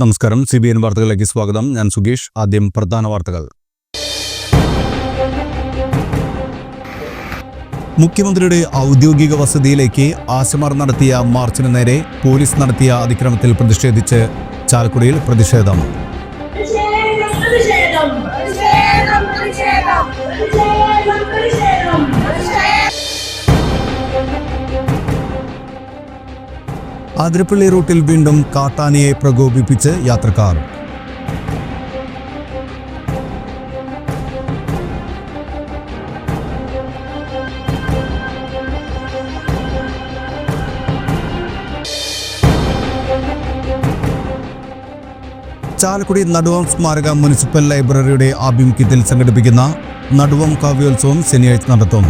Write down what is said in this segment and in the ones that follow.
നമസ്കാരം. C B N വാർത്തകളിലേക്ക് സ്വാഗതം. ഞാൻ സുഗീഷ്. ആദ്യം പ്രധാന വാർത്തകൾ. മുഖ്യമന്ത്രിയുടെ ഔദ്യോഗിക വസതിയിലേക്ക് ആശമാർ നടത്തിയ മാർച്ചിന് നേരെ പോലീസ് നടത്തിയ അതിക്രമത്തിൽ പ്രതിഷേധിച്ച് ചാലക്കുടിയിൽ പ്രതിഷേധം. ആതിരപ്പള്ളി റൂട്ടിൽ വീണ്ടും കാട്ടാനയെ പ്രകോപിപ്പിച്ച് യാത്രക്കാർ. ചാലക്കുടി നടുവം സ്മാരക മുനിസിപ്പൽ ലൈബ്രറിയുടെ ആഭിമുഖ്യത്തിൽ സംഘടിപ്പിക്കുന്ന നടുവം കാവ്യോത്സവം ശനിയാഴ്ച നടത്തും.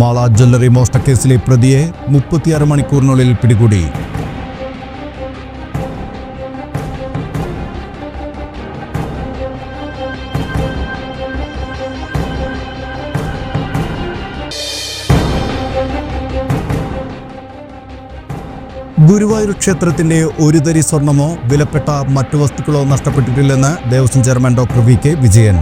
മാള ജ്വല്ലറി മോഷ്ടക്കേസിലെ പ്രതിയെ മുപ്പത്തിയാറ് മണിക്കൂറിനുള്ളിൽ പിടികൂടി. ഗുരുവായൂർ ക്ഷേത്രത്തിന്റെ ഒരു തരി സ്വർണമോ വിലപ്പെട്ട മറ്റു വസ്തുക്കളോ നഷ്ടപ്പെട്ടിട്ടില്ലെന്ന് Devaswom chairman doctor V K Vijayan.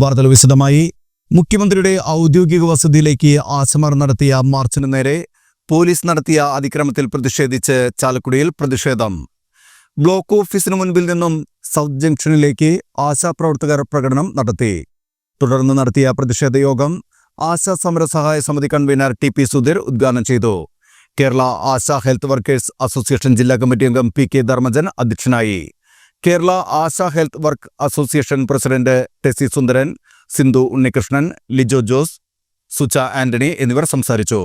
വാർത്തകൾ വിശദമായി. മുഖ്യമന്ത്രിയുടെ ഔദ്യോഗിക വസതിയിലേക്ക് ആശമർ നടത്തിയ മാർച്ചിന് നേരെ പോലീസ് നടത്തിയ അതിക്രമത്തിൽ പ്രതിഷേധിച്ച് ചാലക്കുടിയിൽ പ്രതിഷേധം. ബ്ലോക്ക് ഓഫീസിന് മുൻപിൽ നിന്നും സൗത്ത് ജംഗ്ഷനിലേക്ക് ആശാപ്രവർത്തകർ പ്രകടനം നടത്തി. തുടർന്ന് നടത്തിയ പ്രതിഷേധ യോഗം ആശാ സമരസഹായ സമിതി കൺവീനർ ടി പി സുധീർ ഉദ്ഘാടനം ചെയ്തു. Kerala Asha health workers association ജില്ലാ കമ്മിറ്റി അംഗം പി കെ ധർമ്മജൻ അധ്യക്ഷനായി. Kerala Asha health work association president Tessy Sundaran Sindhu Unnikrishnan Lijo Jose സുച Antony എന്നിവർ സംസാരിച്ചു.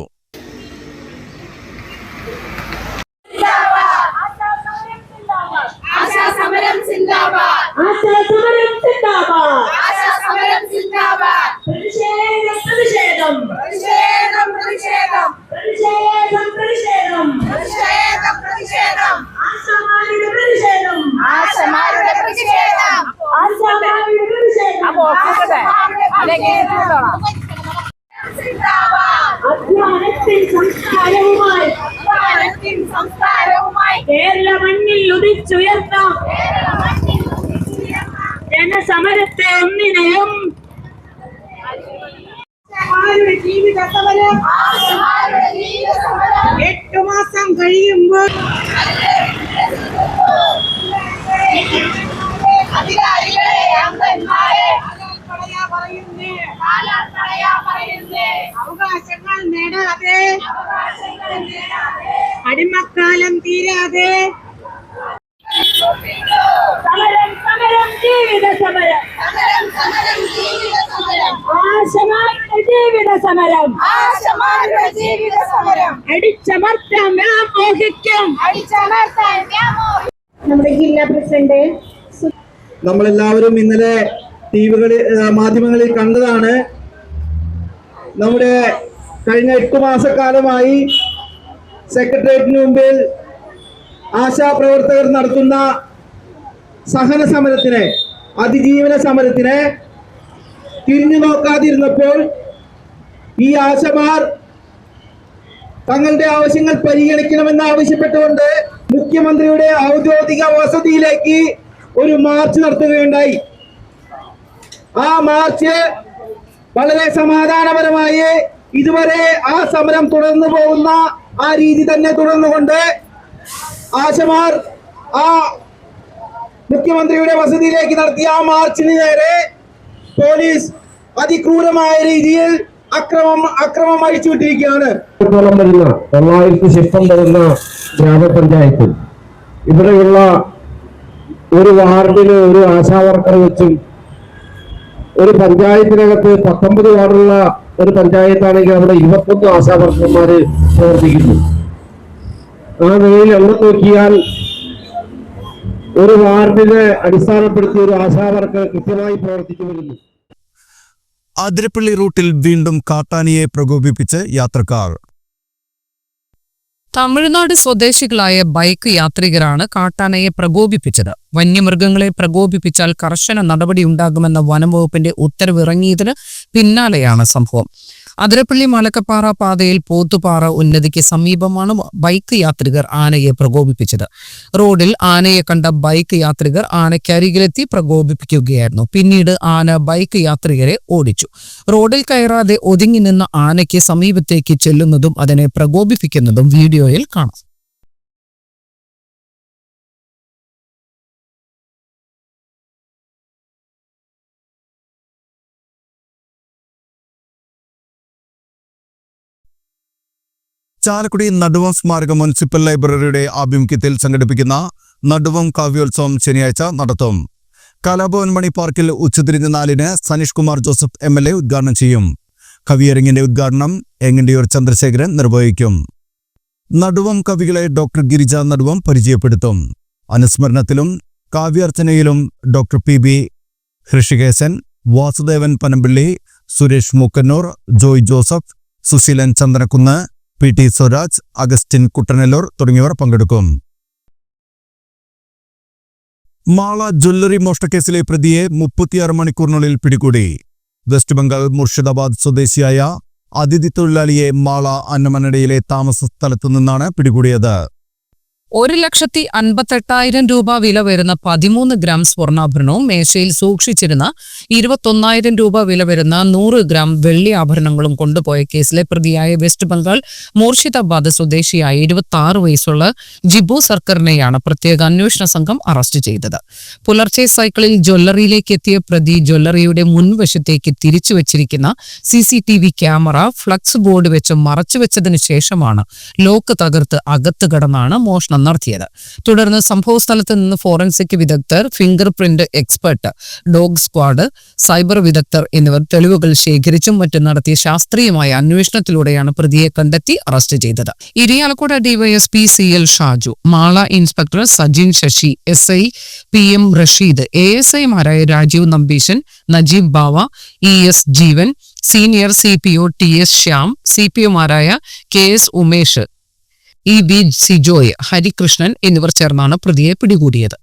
ജനസമരത്തെ ഒന്നിനെയും ജീവിത സമരം? എട്ടു മാസം കഴിയുമ്പോൾ അവകാശങ്ങൾ നേടാതെ അടിമക്കാലം തീരാതെ സമരം സമരം ജീവിത സമരം. ആശമാരുടെ ജീവിത സമരം. ആശമാരുടെ ജീവിത സമരം. അടിച്ചമർത്താൻ വ്യാമോഹിക്കും. അടിച്ചമർത്താൻ നമ്മുടെ ജില്ലാ പ്രസിഡന്റ് നമ്മളെല്ലാവരും ഇന്നലെ ടി വികളിൽ മാധ്യമങ്ങളിൽ കണ്ടതാണ്. നമ്മുടെ കഴിഞ്ഞ എട്ട് മാസക്കാലമായി സെക്രട്ടേറിയറ്റിന് മുമ്പിൽ ആശാപ്രവർത്തകർ നടത്തുന്ന സഹന സമരത്തിന് അതിജീവന സമരത്തിന് തിരിഞ്ഞു നോക്കാതിരുന്നപ്പോൾ ഈ ആശമാർ തങ്ങളുടെ ആവശ്യങ്ങൾ പരിഗണിക്കണമെന്ന് ആവശ്യപ്പെട്ടുകൊണ്ട് മുഖ്യമന്ത്രിയുടെ ഔദ്യോഗിക വസതിയിലേക്ക് ഒരു മാർച്ച് നടത്തുകയുണ്ടായി. ആ മാർച്ച് വളരെ സമാധാനപരമായി ഇതുവരെ ആ സമരം തുടർന്നു പോകുന്ന ആ രീതി തന്നെ തുടർന്നുകൊണ്ട് ആശമാർ ആ മുഖ്യമന്ത്രിയുടെ വസതിയിലേക്ക് നടത്തിയ ആ മാർച്ചിന് നേരെ പോലീസ് അതിക്രൂരമായ രീതിയിൽ അക്രമം അക്രമം അഴിച്ചുവിട്ടിരിക്കുകയാണ് വരുന്ന തൊള്ളായിരത്തി ശിഷ്ടം വരുന്ന ഗ്രാമപഞ്ചായത്തിൽ ഇവിടെയുള്ള ഒരു വാർഡിന് ഒരു ആശാ വർക്കർ വെച്ചും ഒരു പഞ്ചായത്തിനകത്ത് പത്തൊമ്പത് വാർഡുള്ള ഒരു പഞ്ചായത്താണെങ്കിൽ അവിടെ ഇരുപത്തൊന്ന് ആശാ വർക്കർമാര് പ്രവർത്തിക്കുന്നു. ആ നിലയിൽ എണ്ണം നോക്കിയാൽ ഒരു വാർഡിനെ അടിസ്ഥാനപ്പെടുത്തി ഒരു ആശാവർക്ക് കൃത്യമായി പ്രവർത്തിച്ചു വരുന്നു അതിരപ്പള്ളി റൂട്ടിൽ വീണ്ടും കാട്ടാനിയെ പ്രകോപിപ്പിച്ച് യാത്രക്കാർ. തമിഴ്നാട് സ്വദേശികളായ ബൈക്ക് യാത്രികരാണ് കാട്ടാനയെ പ്രകോപിപ്പിച്ചത്. വന്യമൃഗങ്ങളെ പ്രകോപിപ്പിച്ചാൽ കർശന നടപടിയുണ്ടാകുമെന്ന വനംവകുപ്പിന്റെ വകുപ്പിന്റെ ഇറങ്ങിയതിന് പിന്നാലെയാണ് സംഭവം. അതിരപ്പള്ളി മലക്കപ്പാറ പാതയിൽ പോത്തുപാറ ഉന്നതിക്ക് സമീപമാണ് ബൈക്ക് യാത്രികർ ആനയെ പ്രകോപിപ്പിച്ചത്. റോഡിൽ ആനയെ കണ്ട ബൈക്ക് യാത്രികർ ആനയ്ക്കരികിലെത്തി പ്രകോപിപ്പിക്കുകയായിരുന്നു. പിന്നീട് ആന ബൈക്ക് യാത്രികരെ ഓടിച്ചു. റോഡിൽ കയറാതെ ഒതുങ്ങി നിന്ന ആനയ്ക്ക് സമീപത്തേക്ക് ചെല്ലുന്നതും അതിനെ പ്രകോപിപ്പിക്കുന്നതും വീഡിയോയിൽ കാണാം. ചാലക്കുടി നടുവം സ്മാരക മുനിസിപ്പൽ ലൈബ്രറിയുടെ ആഭിമുഖ്യത്തിൽ സംഘടിപ്പിക്കുന്ന നടുവം കാവ്യോത്സവം ശനിയാഴ്ച നടത്തും. കലാഭവൻ മണി പാർക്കിൽ ഉച്ചതിരിഞ്ഞ് നാലിന് Saneesh Kumar Joseph M L A ഉദ്ഘാടനം ചെയ്യും. കവിയരങ്ങിന്റെ ഉദ്ഘാടനം എങ്ങണ്ടിയൂർ ചന്ദ്രശേഖരൻ നിർവഹിക്കും. നടുവം കവികളെ ഡോക്ടർ ഗിരിജ നടുവം പരിചയപ്പെടുത്തും. അനുസ്മരണത്തിലും കാവ്യാർച്ചനയിലും doctor P B Hrishikeshan Vasudevan Panampilly Suresh Mookkannoor Joy Joseph Susheelan Chandrakkunnu P T Swaraj Augustine Kuttanallur തുടങ്ങിയവർ പങ്കെടുക്കും. മാള ജ്വല്ലറി മോഷ്ടക്കേസിലെ പ്രതിയെ മുപ്പത്തിയാറ് മണിക്കൂറിനുള്ളിൽ പിടികൂടി. വെസ്റ്റ് ബംഗാൾ മുർഷിദാബാദ് സ്വദേശിയായ അതിഥി തൊഴിലാളിയെ മാള അന്നമനടയിലെ താമസ സ്ഥലത്തു നിന്നാണ് പിടികൂടിയത്. ഒരു ലക്ഷത്തി അൻപത്തെട്ടായിരം രൂപ വില വരുന്ന പതിമൂന്ന് ഗ്രാം സ്വർണാഭരണവും മേശയിൽ സൂക്ഷിച്ചിരുന്ന ഇരുപത്തൊന്നായിരം രൂപ വില വരുന്ന നൂറ് ഗ്രാം വെള്ളി ആഭരണങ്ങളും കൊണ്ടുപോയ കേസിലെ പ്രതിയായ വെസ്റ്റ് ബംഗാൾ മൂർഷിദാബാദ് സ്വദേശിയായ ഇരുപത്തി ആറ് വയസ്സുള്ള ജിബു സർക്കറിനെയാണ് പ്രത്യേക അന്വേഷണ സംഘം അറസ്റ്റ് ചെയ്തത്. പുലർച്ചെ സൈക്കിളിൽ ജ്വല്ലറിയിലേക്ക് എത്തിയ പ്രതി ജ്വല്ലറിയുടെ മുൻവശത്തേക്ക് തിരിച്ചു വച്ചിരിക്കുന്ന C C T V camera flex board വെച്ച് മറച്ചുവെച്ചതിനു ശേഷമാണ് ലോക്ക് തകർത്ത് അകത്ത് കടന്നാണ് മോഷണം നടത്തിയത്. തുടർന്ന് സംഭവ സ്ഥലത്ത് നിന്ന് ഫോറൻസിക് വിദഗ്ധർ fingerprint expert dog squad cyber വിദഗ്ധർ എന്നിവർ തെളിവുകൾ ശേഖരിച്ചും മറ്റും നടത്തിയ ശാസ്ത്രീയമായ അന്വേഷണത്തിലൂടെയാണ് പ്രതിയെ കണ്ടെത്തി അറസ്റ്റ് ചെയ്തത്. Irinjalakuda DYSP C L Shaju Mala inspector Sajin Sasi S I P M Rasheed A S ഐമാരായ Rajeev Nambeeshan Najeeb Bava E S Jeevan senior C P O T S Shyam C P ഒമാരായ K S Umesh E B Joy Harikrishnan എന്നിവർ ചേർന്നാണ് പ്രതിയെ പിടികൂടിയത്.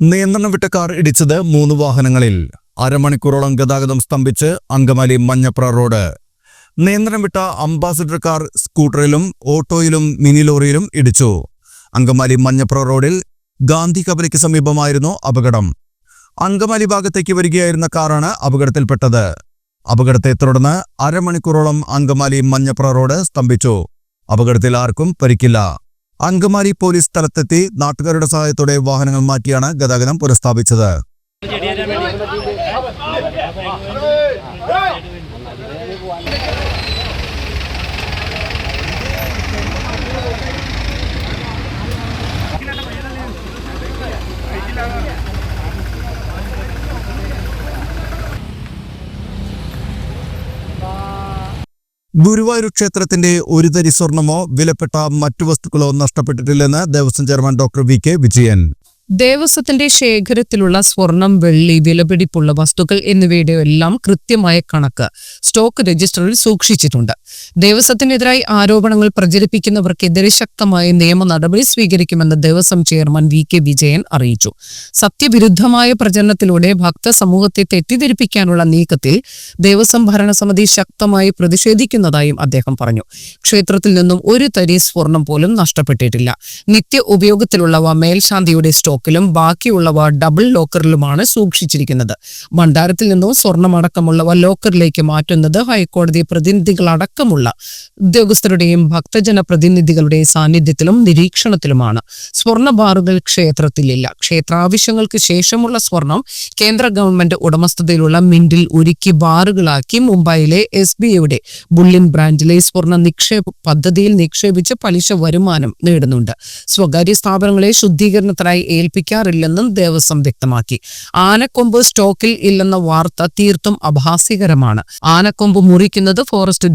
നിയന്ത്രണം വിട്ട car ഇടിച്ചത് മൂന്ന് വാഹനങ്ങളിൽ. അരമണിക്കൂറോളം ഗതാഗതം സ്തംഭിച്ച് അങ്കമാലി മഞ്ഞപ്ര റോഡ്. നിയന്ത്രണം വിട്ട അംബാസിഡർ കാർ സ്കൂട്ടറിലും ഓട്ടോയിലും മിനി ലോറിയിലും ഇടിച്ചു. അങ്കമാലി മഞ്ഞപ്ര റോഡിൽ ഗാന്ധി കബലിക്ക് സമീപമായിരുന്നു അപകടം. അങ്കമാലി ഭാഗത്തേക്ക് വരികയായിരുന്ന കാറാണ് അപകടത്തിൽപ്പെട്ടത്. അപകടത്തെ തുടർന്ന് അരമണിക്കൂറോളം അങ്കമാലി മഞ്ഞപ്ര റോഡ് സ്തംഭിച്ചു. അപകടത്തിൽ ആർക്കും പരിക്കില്ല. അങ്കമാലി പോലീസ് സ്ഥലത്തെത്തി നാട്ടുകാരുടെ സഹായത്തോടെ വാഹനങ്ങൾ മാറ്റിയാണ് ഗതാഗതം പുനഃസ്ഥാപിച്ചത്. ഗുരുവായൂർ ക്ഷേത്രത്തിന്റെ ഒരു തരി സ്വർണമോ വിലപ്പെട്ട മറ്റു വസ്തുക്കളോ നഷ്ടപ്പെട്ടിട്ടില്ലെന്ന് Devaswom chairman doctor V K Vijayan. ദേവസ്വത്തിന്റെ ശേഖരത്തിലുള്ള സ്വർണം വെള്ളി വിലപിടിപ്പുള്ള വസ്തുക്കൾ എന്നിവയുടെ എല്ലാം കൃത്യമായ കണക്ക് സ്റ്റോക്ക് രജിസ്റ്ററിൽ സൂക്ഷിച്ചിട്ടുണ്ട്. ദേവസ്വത്തിനെതിരായി ആരോപണങ്ങൾ പ്രചരിപ്പിക്കുന്നവർക്കെതിരെ ശക്തമായ നിയമ നടപടി സ്വീകരിക്കുമെന്ന് Devaswom chairman V K Vijayan അറിയിച്ചു. സത്യവിരുദ്ധമായ പ്രചരണത്തിലൂടെ ഭക്ത സമൂഹത്തെ തെറ്റിദ്ധരിപ്പിക്കാനുള്ള നീക്കത്തിൽ ദേവസ്വം ഭരണസമിതി ശക്തമായി പ്രതിഷേധിക്കുന്നതായും അദ്ദേഹം പറഞ്ഞു. ക്ഷേത്രത്തിൽ നിന്നും ഒരു തരി സ്വർണം പോലും നഷ്ടപ്പെട്ടിട്ടില്ല. നിത്യ ഉപയോഗത്തിലുള്ളവ മേൽശാന്തിയുടെ സ്റ്റോക്കിലും ബാക്കിയുള്ളവ ഡബിൾ ലോക്കറിലുമാണ് സൂക്ഷിച്ചിരിക്കുന്നത്. ഭണ്ഡാരത്തിൽ നിന്നോ സ്വർണമടക്കമുള്ളവ ലോക്കറിലേക്ക് മാറ്റുന്നത് ഹൈക്കോടതി പ്രതിനിധികളടക്കമുള്ള ഉൾപ്പെടെയുമുള്ള ഉദ്യോഗസ്ഥരുടെയും ഭക്തജന പ്രതിനിധികളുടെ സാന്നിധ്യത്തിലും നിരീക്ഷണത്തിലുമാണ്. സ്വർണ ബാറുകൾ ക്ഷേത്രത്തിലില്ല. ക്ഷേത്രാവശ്യങ്ങൾക്ക് ശേഷമുള്ള സ്വർണം കേന്ദ്ര ഗവൺമെന്റ് ഉടമസ്ഥതയിലുള്ള മിന്റിൽ ഒരുക്കി ബാറുകളാക്കി മുംബൈയിലെ എസ് ബി ഐയുടെ ബുള്ളിൻ ബ്രാൻഡിലെ സ്വർണ നിക്ഷേപ പദ്ധതിയിൽ നിക്ഷേപിച്ച് പലിശ വരുമാനം നേടുന്നുണ്ട്. സ്വകാര്യ സ്ഥാപനങ്ങളെ ശുദ്ധീകരണത്തിനായി ഏൽപ്പിക്കാറില്ലെന്നും ദേവസ്വം വ്യക്തമാക്കി. ആനക്കൊമ്പ് സ്റ്റോക്കിൽ ഇല്ലെന്ന വാർത്ത തീർത്തും അഭാസ്യകരമാണ് ആനക്കൊമ്പ് മുറിക്കുന്നത് ഫോറസ്റ്റ്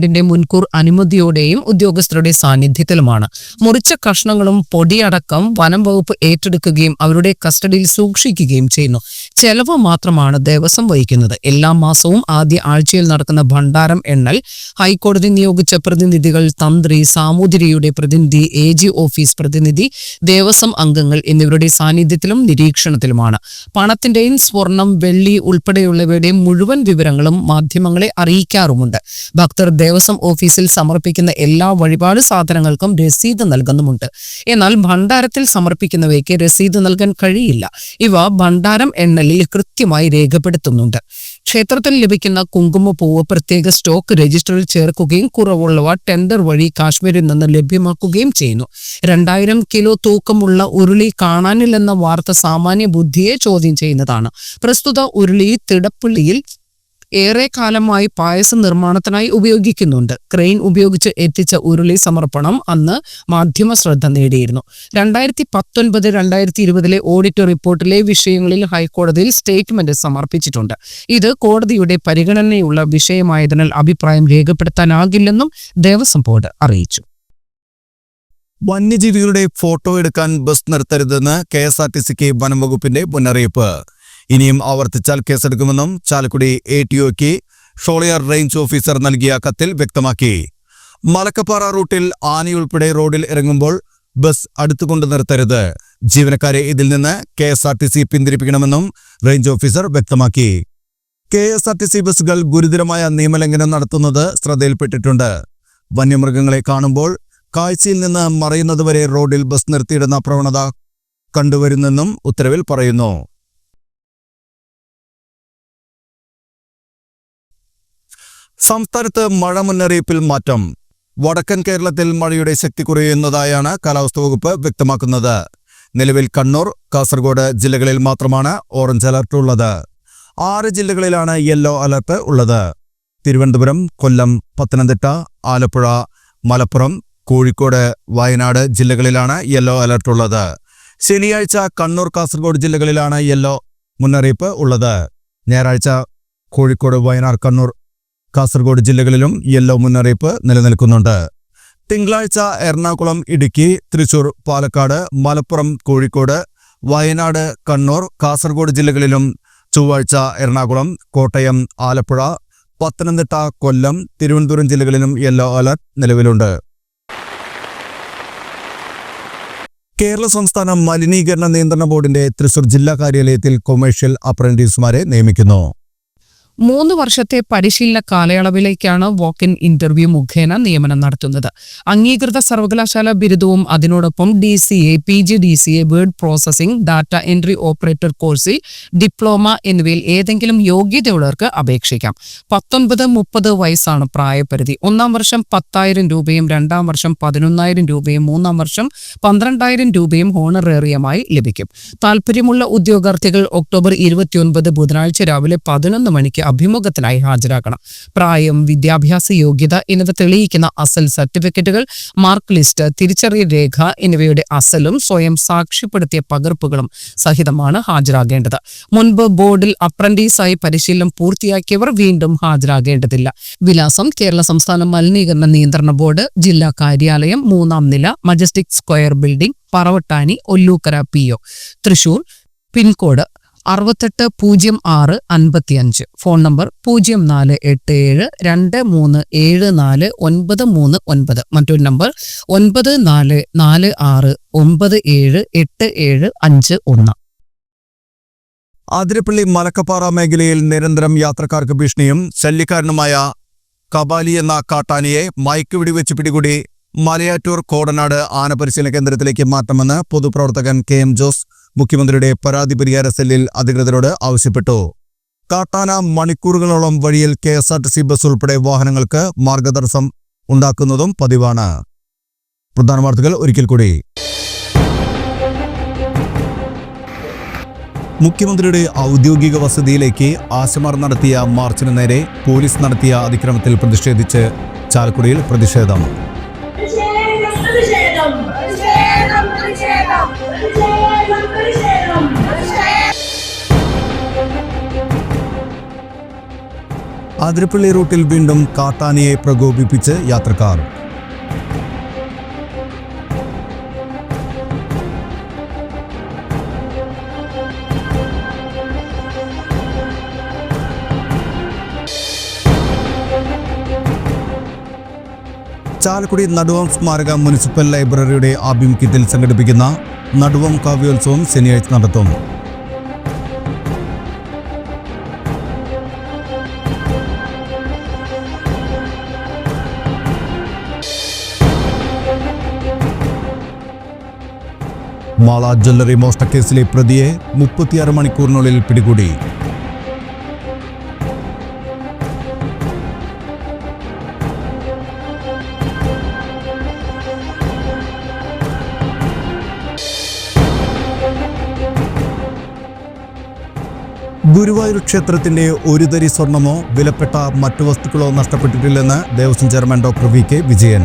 ഡിപ്പാർട്ട്മെന്റിന്റെ മുൻകൂർ അനുമതിയോടെയും ഉദ്യോഗസ്ഥരുടെ സാന്നിധ്യത്തിലുമാണ്. മുറിച്ച കഷ്ണങ്ങളും പൊടിയടക്കം വനം വകുപ്പ് ഏറ്റെടുക്കുകയും അവരുടെ കസ്റ്റഡിയിൽ സൂക്ഷിക്കുകയും ചെയ്യുന്നു. ചെലവ് മാത്രമാണ് ദേവസ്വം വഹിക്കുന്നത്. എല്ലാ മാസവും ആദ്യ ആഴ്ചയിൽ നടക്കുന്ന ഭണ്ഡാരം എണ്ണൽ ഹൈക്കോടതി നിയോഗിച്ച പ്രതിനിധികൾ തന്ത്രി സാമൂതിരിയുടെ പ്രതിനിധി എ ജി ഓഫീസ് പ്രതിനിധി ദേവസ്വം അംഗങ്ങൾ എന്നിവരുടെ സാന്നിധ്യത്തിലും നിരീക്ഷണത്തിലുമാണ്. പണത്തിന്റെയും സ്വർണം വെള്ളി ഉൾപ്പെടെയുള്ളവയുടെയും മുഴുവൻ വിവരങ്ങളും മാധ്യമങ്ങളെ അറിയിക്കാറുമുണ്ട്. ഭക്തർ ദേവസ്വം ഓഫീസിൽ സമർപ്പിക്കുന്ന എല്ലാ വഴിപാട് സാധനങ്ങൾക്കും രസീത് നൽകുന്നുമുണ്ട്. എന്നാൽ ഭണ്ഡാരത്തിൽ സമർപ്പിക്കുന്നവയ്ക്ക് രസീത് നൽകാൻ കഴിയില്ല. ഇവ ഭണ്ഡാരം എണ്ണലിൽ കൃത്യമായി രേഖപ്പെടുത്തുന്നുണ്ട്. ക്ഷേത്രത്തിൽ ലഭിക്കുന്ന കുങ്കുമപ്പൂവ് പ്രത്യേക സ്റ്റോക്ക് രജിസ്റ്ററിൽ ചേർക്കുകയും കുറവുള്ളവ ടെൻഡർ വഴി കാശ്മീരിൽ നിന്ന് ലഭ്യമാക്കുകയും ചെയ്യുന്നു. രണ്ടായിരം കിലോ തൂക്കമുള്ള ഉരുളി കാണാനില്ലെന്ന വാർത്ത സാമാന്യ ബുദ്ധിയെ ചോദ്യം ചെയ്യുന്നതാണ്. പ്രസ്തുത ഉരുളി തിടപ്പള്ളിയിൽ ഏറെ കാലമായി പായസ നിർമ്മാണത്തിനായി ഉപയോഗിക്കുന്നുണ്ട്. ക്രെയിൻ ഉപയോഗിച്ച് എത്തിച്ച ഉരുളി സമർപ്പണം അന്ന് മാധ്യമ ശ്രദ്ധ നേടിയിരുന്നു. രണ്ടായിരത്തി പത്തൊൻപത് രണ്ടായിരത്തി ഇരുപതിലെ ഓഡിറ്റ് റിപ്പോർട്ടിലെ വിഷയങ്ങളിൽ ഹൈക്കോടതിയിൽ സ്റ്റേറ്റ്മെന്റ് സമർപ്പിച്ചിട്ടുണ്ട്. ഇത് കോടതിയുടെ പരിഗണനയുള്ള വിഷയമായതിനാൽ അഭിപ്രായം രേഖപ്പെടുത്താനാകില്ലെന്നും ദേവസ്വം ബോർഡ് അറിയിച്ചു. വന്യജീവികളുടെ ഫോട്ടോ എടുക്കാൻ ബസ് നിർത്തരുതെന്ന് കെ എസ് ആർ ടി സിക്ക് വനംവകുപ്പിന്റെ മുന്നറിയിപ്പ്. ഇനിയും ആവർത്തിച്ചാൽ കേസെടുക്കുമെന്നും ചാലക്കുടി എ ടി ഒക്ക് ഷോളിയാർ റേഞ്ച് ഓഫീസർ നൽകിയ കത്തിൽ വ്യക്തമാക്കി. മലക്കപ്പാറ റൂട്ടിൽ ആനയുൾപ്പെടെ റോഡിൽ ഇറങ്ങുമ്പോൾ ബസ് അടുത്തുകൊണ്ട് നിർത്തരുത്. ജീവനക്കാരെ ഇതിൽ നിന്ന് K S R T C പിന്തിരിപ്പിക്കണമെന്നും range officer വ്യക്തമാക്കി. K S R T C ബസ്സുകൾ ഗുരുതരമായ നിയമലംഘനം നടത്തുന്നത് ശ്രദ്ധയിൽപ്പെട്ടിട്ടുണ്ട്. വന്യമൃഗങ്ങളെ കാണുമ്പോൾ കാഴ്ചയിൽ നിന്ന് മറയുന്നതുവരെ റോഡിൽ ബസ് നിർത്തിയിടുന്ന പ്രവണത കണ്ടുവരുന്നെന്നും ഉത്തരവിൽ പറയുന്നു. സംസ്ഥാനത്ത് മഴ മുന്നറിയിപ്പിൽ മാറ്റം. വടക്കൻ കേരളത്തിൽ മഴയുടെ ശക്തി കുറയുന്നതായാണ് കാലാവസ്ഥാ വകുപ്പ് വ്യക്തമാക്കുന്നത്. നിലവിൽ കണ്ണൂർ കാസർഗോഡ് ജില്ലകളിൽ മാത്രമാണ് ഓറഞ്ച് അലർട്ട് ഉള്ളത്. ആറ് ജില്ലകളിലാണ് യെല്ലോ അലർട്ട് ഉള്ളത്. തിരുവനന്തപുരം കൊല്ലം പത്തനംതിട്ട ആലപ്പുഴ മലപ്പുറം കോഴിക്കോട് വയനാട് ജില്ലകളിലാണ് യെല്ലോ അലർട്ട് ഉള്ളത്. ശനിയാഴ്ച കണ്ണൂർ കാസർഗോഡ് ജില്ലകളിലാണ് യെല്ലോ മുന്നറിയിപ്പ് ഉള്ളത്. ഞായറാഴ്ച കോഴിക്കോട് വയനാട് കണ്ണൂർ കാസർഗോഡ് ജില്ലകളിലും യെല്ലോ മുന്നറിയിപ്പ് നിലനിൽക്കുന്നുണ്ട്. തിങ്കളാഴ്ച എറണാകുളം ഇടുക്കി തൃശൂർ പാലക്കാട് മലപ്പുറം കോഴിക്കോട് വയനാട് കണ്ണൂർ കാസർഗോഡ് ജില്ലകളിലും ചൊവ്വാഴ്ച എറണാകുളം കോട്ടയം ആലപ്പുഴ പത്തനംതിട്ട കൊല്ലം തിരുവനന്തപുരം ജില്ലകളിലും യെല്ലോ അലർട്ട് നിലവിലുണ്ട്. കേരള സംസ്ഥാന മലിനീകരണ നിയന്ത്രണ ബോർഡിന്റെ തൃശൂർ ജില്ലാ കാര്യാലയത്തിൽ കൊമേഴ്ഷ്യൽ അപ്രന്റീസുമാരെ നിയമിക്കുന്നു. മൂന്ന് വർഷത്തെ പരിശീലന കാലയളവിലേക്കാണ് വാക്ക് ഇൻ ഇന്റർവ്യൂ മുഖേന നിയമനം നടത്തുന്നത്. അംഗീകൃത സർവകലാശാല ബിരുദവും അതിനോടൊപ്പം D C A P G D C A word processing data entry operator കോഴ്സിൽ ഡിപ്ലോമ എന്നിവയിൽ ഏതെങ്കിലും യോഗ്യതയുള്ളവർക്ക് അപേക്ഷിക്കാം. പത്തൊൻപത് മുപ്പത് വയസ്സാണ് പ്രായപരിധി. ഒന്നാം വർഷം പത്തായിരം രൂപയും രണ്ടാം വർഷം പതിനൊന്നായിരം രൂപയും മൂന്നാം വർഷം പന്ത്രണ്ടായിരം രൂപയും ഹോണറേറിയമായി ലഭിക്കും. താൽപ്പര്യമുള്ള ഉദ്യോഗാർത്ഥികൾ ഒക്ടോബർ ഇരുപത്തിയൊൻപത് ബുധനാഴ്ച രാവിലെ പതിനൊന്ന് മണിക്ക് അഭിമുഖത്തിനായി ഹാജരാക്കണം പ്രായം വിദ്യാഭ്യാസ യോഗ്യത എന്നിവ തെളിയിക്കുന്ന അസൽ സർട്ടിഫിക്കറ്റുകൾ മാർക്ക് ലിസ്റ്റ് തിരിച്ചറിയൽ രേഖ എന്നിവയുടെ അസലും സ്വയം സാക്ഷ്യപ്പെടുത്തിയ പകർപ്പുകളും സഹിതമാണ് ഹാജരാകേണ്ടത്. മുൻപ് ബോർഡിൽ അപ്രന്റീസായി പരിശീലനം പൂർത്തിയാക്കിയവർ വീണ്ടും ഹാജരാകേണ്ടതില്ല. വിലാസം കേരള സംസ്ഥാന മലിനീകരണ നിയന്ത്രണ ബോർഡ് ജില്ലാ കാര്യാലയം മൂന്നാം നില majestic square building Paravattani Ollukkara P O. Thrissur pincode അറുപത്തെട്ട് പൂജ്യം ആറ് അൻപത്തിയഞ്ച്. ഫോൺ നമ്പർ പൂജ്യം നാല് എട്ട് ഏഴ് രണ്ട് മൂന്ന് ഏഴ് നാല് ഒൻപത് മൂന്ന് ഒൻപത്. മറ്റൊരു നമ്പർ ഒൻപത് നാല് നാല് ആറ് ഒമ്പത് ഏഴ് എട്ട് ഏഴ് അഞ്ച് ഒന്ന്. ആതിരപ്പള്ളി മലക്കപ്പാറ മേഖലയിൽ നിരന്തരം യാത്രക്കാർക്ക് ഭീഷണിയും ശല്യക്കാരനുമായ കബാലി എന്ന കാട്ടാനയെ മയക്കുവെടി വെച്ച് പിടികൂടി മലയാറ്റൂർ കോടനാട് ആനപരിശീലന കേന്ദ്രത്തിലേക്ക് മാറ്റമെന്ന് പൊതുപ്രവർത്തകൻ കെ എം ജോസ് മുഖ്യമന്ത്രിയുടെ പരാതി പരിഹാര സെല്ലിൽ അധികൃതരോട് ആവശ്യപ്പെട്ടു. കാട്ടാന മണിക്കൂറുകളോളം വഴിയിൽ K S R T C bus ഉൾപ്പെടെ വാഹനങ്ങൾക്ക് മാർഗതടസ്സം ഉണ്ടാക്കുന്നതും പതിവാണ്. പ്രധാന വാർത്തകൾ ഒരിക്കൽ കൂടി. മുഖ്യമന്ത്രിയുടെ ഔദ്യോഗിക വസതിയിലേക്ക് ആശമാർ നടത്തിയ മാർച്ചിനു നേരെ പോലീസ് നടത്തിയ അതിക്രമത്തിൽ പ്രതിഷേധിച്ച് ചാലക്കുടിയിൽ പ്രതിഷേധം. അതിരപ്പള്ളി റൂട്ടിൽ വീണ്ടും കാട്ടാനയെ പ്രകോപിപ്പിച്ച് യാത്രക്കാർ. ചാലക്കുടി നടുവം സ്മാരക മുനിസിപ്പൽ ലൈബ്രറിയുടെ ആഭിമുഖ്യത്തിൽ സംഘടിപ്പിക്കുന്ന നടുവം കാവ്യോത്സവം ശനിയാഴ്ച നടത്തും. മാള ജ്വല്ലറി മോഷ്ടക്കേസിലെ പ്രതിയെ മുപ്പത്തിയാറ് മണിക്കൂറിനുള്ളിൽ പിടികൂടി. ഗുരുവായൂർ ക്ഷേത്രത്തിന്റെ ഒരു തരി സ്വർണമോ വിലപ്പെട്ട മറ്റു വസ്തുക്കളോ നഷ്ടപ്പെട്ടിട്ടില്ലെന്ന് Devaswom chairman doctor V K Vijayan.